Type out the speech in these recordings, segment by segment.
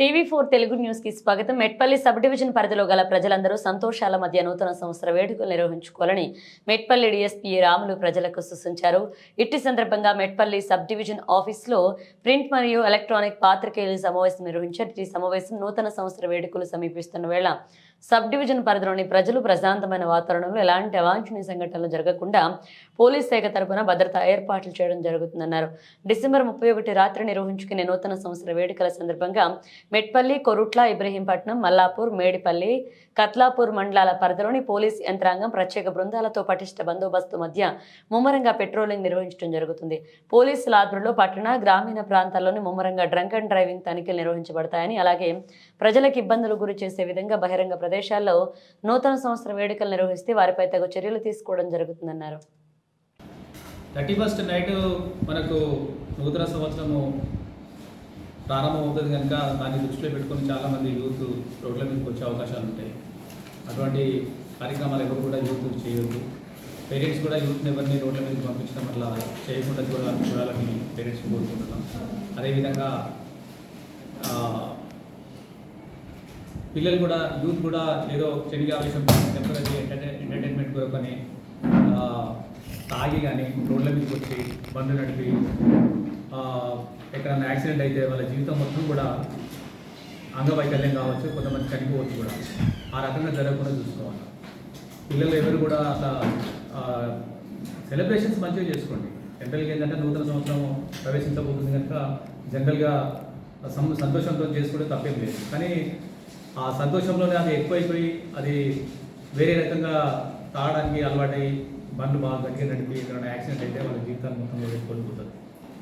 TV four Telugu న్యూస్కి స్వాగతం. Metpally sub division పరిధిలో గల ప్రజలందరూ సంతోషాల మధ్య నూతన సంవత్సర వేడుకలు నిర్వహించుకోవాలని మెట్పల్లి డిఎస్పీ రాములు ప్రజలకు సూచించారు. ఇట్టి సందర్భంగా మెట్పల్లి సబ్ డివిజన్ ఆఫీస్లో ప్రింట్ మరియు ఎలక్ట్రానిక్ పాత్రికేయుల సమావేశం నిర్వహించారు. ఈ సమావేశం నూతన సంవత్సర వేడుకలు సమీపిస్తున్న వేళ సబ్ డివిజన్ పరిధిలోని ప్రజలు ప్రశాంతమైన వాతావరణంలో ఎలాంటి అవాంఛనీయ సంఘటనలు జరగకుండా పోలీస్ శాఖ తరఫున భద్రతా ఏర్పాట్లు చేయడం జరుగుతుందన్నారు. డిసెంబర్ ముప్పై ఒకటి రాత్రి నిర్వహించుకునే నూతన సంవత్సర వేడుకల సందర్భంగా మెట్పల్లి కొరుట్ల ఇబ్రహీంపట్నం మల్లాపూర్ మేడిపల్లి కత్లాపూర్ మండలాల పరిధిలోని పోలీస్ యంత్రాంగం ప్రత్యేక బృందాలతో పటిష్ట బందోబస్తు మధ్య ముమ్మరంగా పెట్రోలింగ్ నిర్వహించడం జరుగుతుంది. పోలీసుల ఆధ్వర్యంలో పట్టణ గ్రామీణ ప్రాంతాల్లోని ముమ్మరంగా డ్రంక్ అండ్ డ్రైవింగ్ తనిఖీలు నిర్వహించబడతాయని అలాగే ప్రజలకు ఇబ్బందులు గురి చేసే విధంగా బహిరంగ ప్రదేశాల్లో నూతన సంవత్సర వేడుకలు నిర్వహిస్తే వారిపై తగు చర్యలు తీసుకోవడం జరుగుతుందన్నారు. థర్టీ ఫస్ట్ నైట్ మనకు నూతన సంవత్సరము ప్రారంభం అవుతుంది కనుక దాన్ని దృష్టిలో పెట్టుకొని చాలామంది యూత్ రోడ్ల మీదకి వచ్చే అవకాశాలు ఉంటాయి. అటువంటి కార్యక్రమాలు ఎవరు కూడా యూత్ చేయొద్దు. పేరెంట్స్ కూడా యూత్ని ఎవరిని రోడ్ల మీదకి పంపించడం అట్లా చేయకుండా కూడా చూడాలని పేరెంట్స్ కోరుకుంటున్నాం. అదేవిధంగా పిల్లలు కూడా యూత్ కూడా ఏదో చెడిగా విషయం టెంపరీ ఎంటర్టైన్ ఎంటర్టైన్మెంట్ కొరకని తాగి కానీ రోడ్ల మీదకి వచ్చి బండ్లు నడిపి ఎక్కడన్నా యాక్సిడెంట్ అయితే వాళ్ళ జీవితం మొత్తం కూడా అంగవైకల్యం కావచ్చు కొంతమంది చనిపోవచ్చు కూడా. ఆ రకంగా జరగకుండా చూసుకోవాలి. పిల్లలు ఎవరు కూడా అట్లా సెలబ్రేషన్స్ మంచిగా చేసుకోండి. జనరల్గా ఏంటంటే నూతన సంవత్సరం ప్రవేశించబోతుంది కనుక జనరల్గా సం- సంతోషంతో చేసుకుంటే తప్పేం లేదు. కానీ ఆ సంతోషంలోనే అది ఎక్కువైపోయి అది వేరే రకంగా తాగడానికి అలవాటై బండ్లు బాగా దగ్గర నడిపి ఎక్కడైనా యాక్సిడెంట్ అయితే వాళ్ళ జీవితాలు మొత్తం కోల్పోతుంది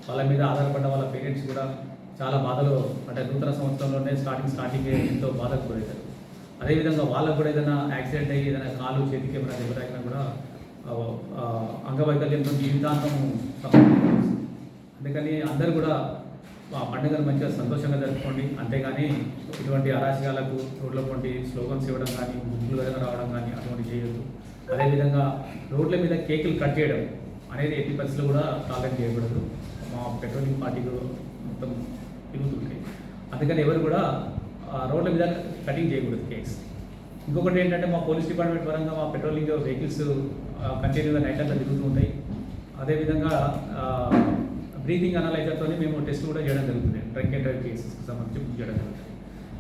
వాళ్ళ మీద ఆధారపడ్డ వాళ్ళ పేరెంట్స్ కూడా చాలా బాధలు అంటే నూతన సంవత్సరంలోనే స్టార్టింగ్ స్టార్టింగ్ ఎంతో బాధకు గురవుతారు. అదేవిధంగా వాళ్ళకు కూడా ఏదైనా యాక్సిడెంట్ అయ్యి ఏదైనా కాలు చేతికి ఏమైనా దెబ్బతాకినా కూడా అంగవైకల్యంతో జీవితాంతం అందుకని అందరూ కూడా ఆ పండుగను మంచిగా సంతోషంగా జరుపుకోండి. అంతేగాని ఇటువంటి అరాచకాలకు రోడ్ల వంటి స్లోగన్స్ ఇవ్వడం కానీ గుడ్లు ఏదైనా రావడం కానీ అటువంటి చేయొద్దు. అదేవిధంగా రోడ్ల మీద కేకులు కట్ చేయడం అనేది ఎట్టి పరిస్థితులు కూడా టాలెంట్ చేయకూడదు. మా పెట్రోలింగ్ పార్టీలు మొత్తం తిరుగుతుంటాయి అందుకని ఎవరు కూడా రోడ్ల మీద కటింగ్ చేయకూడదు కేక్స్. ఇంకొకటి ఏంటంటే మా పోలీస్ డిపార్ట్మెంట్ పరంగా మా పెట్రోలింగ్ వెహికల్స్ కంటిన్యూగా నైట్ అంతా తిరుగుతూ ఉంటాయి. అదేవిధంగా బ్రీతింగ్ అనలైజర్తో మేము టెస్ట్ కూడా చేయడం జరుగుతుంది. డ్రంక్ అండ్ డ్రైవ్ కేసెస్కి సంబంధించి బుక్ చేయడం జరుగుతుంది.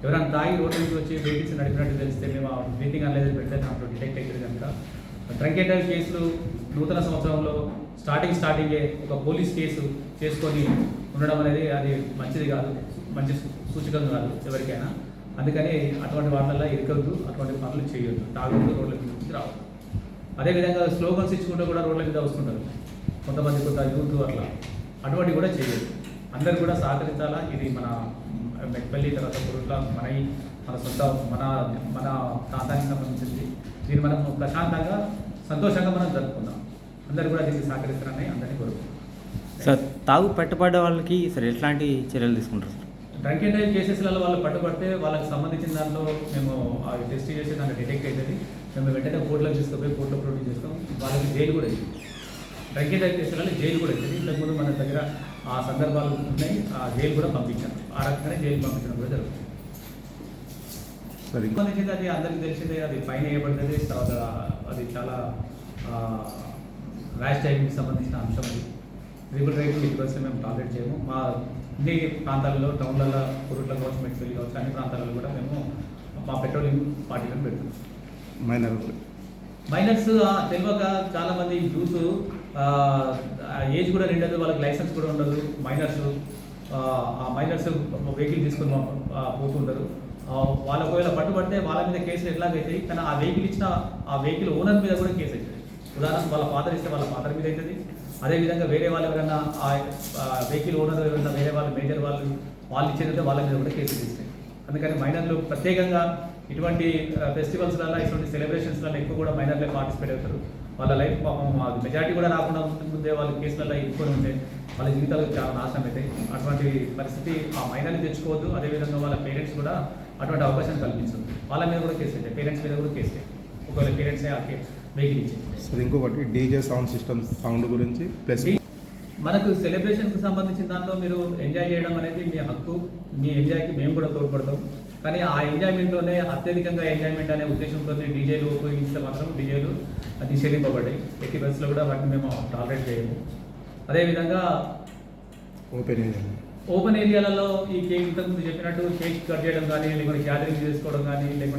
ఎవరైనా తాగి రోడ్డు నుంచి వచ్చి వెహికల్స్ నడిపినట్టు తెలిస్తే మేము బ్రీతింగ్ అనలైజర్ పెడితే దాంట్లో డిటెక్ట్ అయితే కనుక. డ్రంక్ కేసులు నూతన సంవత్సరంలో స్టార్టింగ్ స్టార్టింగే ఒక పోలీస్ కేసు చేసుకొని ఉండడం అనేది అది మంచిది కాదు మంచి సూ- సూచకం కాదు ఎవరికైనా. అందుకని అటువంటి వాటిల్లో ఇరకద్దు అటువంటి పనులు చేయొద్దు. తాగుతూ రోడ్ల మీద రావద్దు. అదేవిధంగా స్లోగన్స్ ఇచ్చుకుంటూ కూడా రోడ్ల మీద వస్తుంటారు. కొంతమంది కొంత యూత్ అట్లా. అటువంటి కూడా చేయొద్దు. అందరు కూడా సహకరించాలా? ఇది మన మెట్పల్లి తర్వాత పురుట్ల మన మన సొంత మన మన ప్రాంతానికి సంబంధించింది. దీన్ని మనం ప్రశాంతంగా సంతోషంగా మనం జరుపుకుందాం. అందరు కూడా దీనికి సహకరిస్తారని అందరినీ కోరుకుంటున్నాం. సార్ తాగు పట్టుబడ్డ వాళ్ళకి సార్ ఎట్లాంటి చర్యలు తీసుకుంటారు సార్? డ్రంక్ అండ్ డ్రైవ్ కేసెస్లలో వాళ్ళు పట్టుబడితే వాళ్ళకి సంబంధించిన దాంట్లో మేము ఆ టెస్ట్ చేసి దాంట్లో డిటెక్ట్ అవుతుంది మేము వెంటనే కోర్టులో తీసుకుపోయి కోర్టులో ప్రొడ్యూస్ చేస్తాం. వాళ్ళకి జైలు కూడా ఇస్తుంది డ్రంక్ అండ్ డ్రైవ్ కేసులలో జైలు కూడా ఇస్తుంది ఇంతకుముందు మన దగ్గర ఆ సందర్భాలు ఉన్నాయి. ఆ జైలు కూడా పంపించాం ఆ రకంగానే జైలు పంపించడం కూడా జరుగుతుంది. సరే. సంబంధించింది అది అందరికీ తెలిసిందే అది ఫైన్ వేయబడుతుంది తర్వాత అది చాలా ర్యాష్ డ్రైవింగ్కి సంబంధించిన అంశం అది. రిబుల్ డ్రైవింగ్ ఇటువంటి మేము టార్గెట్ చేయము. మా అన్ని ప్రాంతాలలో టౌన్లలో ఊరుట్ల కావచ్చు మెట్పల్లి కావచ్చు అన్ని ప్రాంతాలలో కూడా మేము మా పెట్రోలింగ్ పార్టీలను పెడుతున్నాం. మైనర్ మైనర్స్ తెలియక చాలా మంది యూత్ ఏజ్ కూడా నిండదు వాళ్ళకి లైసెన్స్ కూడా ఉండదు. మైనర్స్ ఆ మైనర్స్ వెహికల్ తీసుకొని మా- ఆ, పోతుంటారు. వాళ్ళ ఒకవేళ పట్టుబడితే వాళ్ళ మీద కేసులు ఎట్లాగైతాయి? కానీ ఆ వెహికల్ ఇచ్చిన ఆ వెహికల్ ఓనర్ మీద కూడా కేసు అవుతుంది ఉదాహరణకు వాళ్ళ ఫాదర్ ఇస్తే వాళ్ళ ఫాదర్ మీద అవుతుంది అదేవిధంగా వేరే వాళ్ళు ఎవరైనా ఆ వెహికల్ ఓనర్ ఎవరైనా వేరే వాళ్ళు మేజర్ వాళ్ళు వాళ్ళు ఇచ్చేదంటే వాళ్ళ మీద కూడా కేసులు ఇస్తాయి అందుకని మైనర్లు ప్రత్యేకంగా ఇటువంటి ఫెస్టివల్స్లలో ఇటువంటి సెలబ్రేషన్స్లలో ఎక్కువ కూడా మైనర్లే పార్టిసిపేట్ అవుతారు. వాళ్ళ లైఫ్ పాపం మెజారిటీ కూడా రాకుండా ముందు ముందే వాళ్ళ కేసులలో ఇరుకొని ఉంటే వాళ్ళ జీవితాలు చాలా నాశనం అవుతాయి. అటువంటి పరిస్థితి ఆ మైనర్ని తెచ్చుకోవద్దు. అదేవిధంగా వాళ్ళ పేరెంట్స్ కూడా అటువంటి అవకాశం కల్పించదు. వాళ్ళ మీద కూడా కేసు పేరెంట్స్ మీద కూడా కేసు ఒకవేళ పేరెంట్స్ ఆ వెహికల్ ఇచ్చేది ఇంకొకటి డీజే సౌండ్ సిస్టమ్ సౌండ్ గురించి ప్లస్ మనకు సెలబ్రేషన్కి సంబంధించిన దాంట్లో మీరు ఎంజాయ్ చేయడం అనేది మీ హక్కు. మీ ఎంజాయ్కి మేము కూడా తోడ్పడతాం. కానీ ఆ ఎంజాయ్మెంట్లోనే అత్యధికంగా ఎంజాయ్మెంట్ అనే ఉద్దేశంతో డీజేలు ఉపయోగిస్తే మాత్రం డీజేలు నిషేధింపబడ్డాయి. ఎట్టి బస్సులో కూడా వాటిని మేము టాలరేట్ చేయము. అదేవిధంగా ఓపెన్ ఏరియా ఓపెన్ ఏరియాలలో ఈ కేక్ ఇంతకుముందు చెప్పినట్టు కేక్ కట్ చేయడం కానీ లేకుంటే గ్యాదరింగ్ చేసుకోవడం కానీ లేకుంటే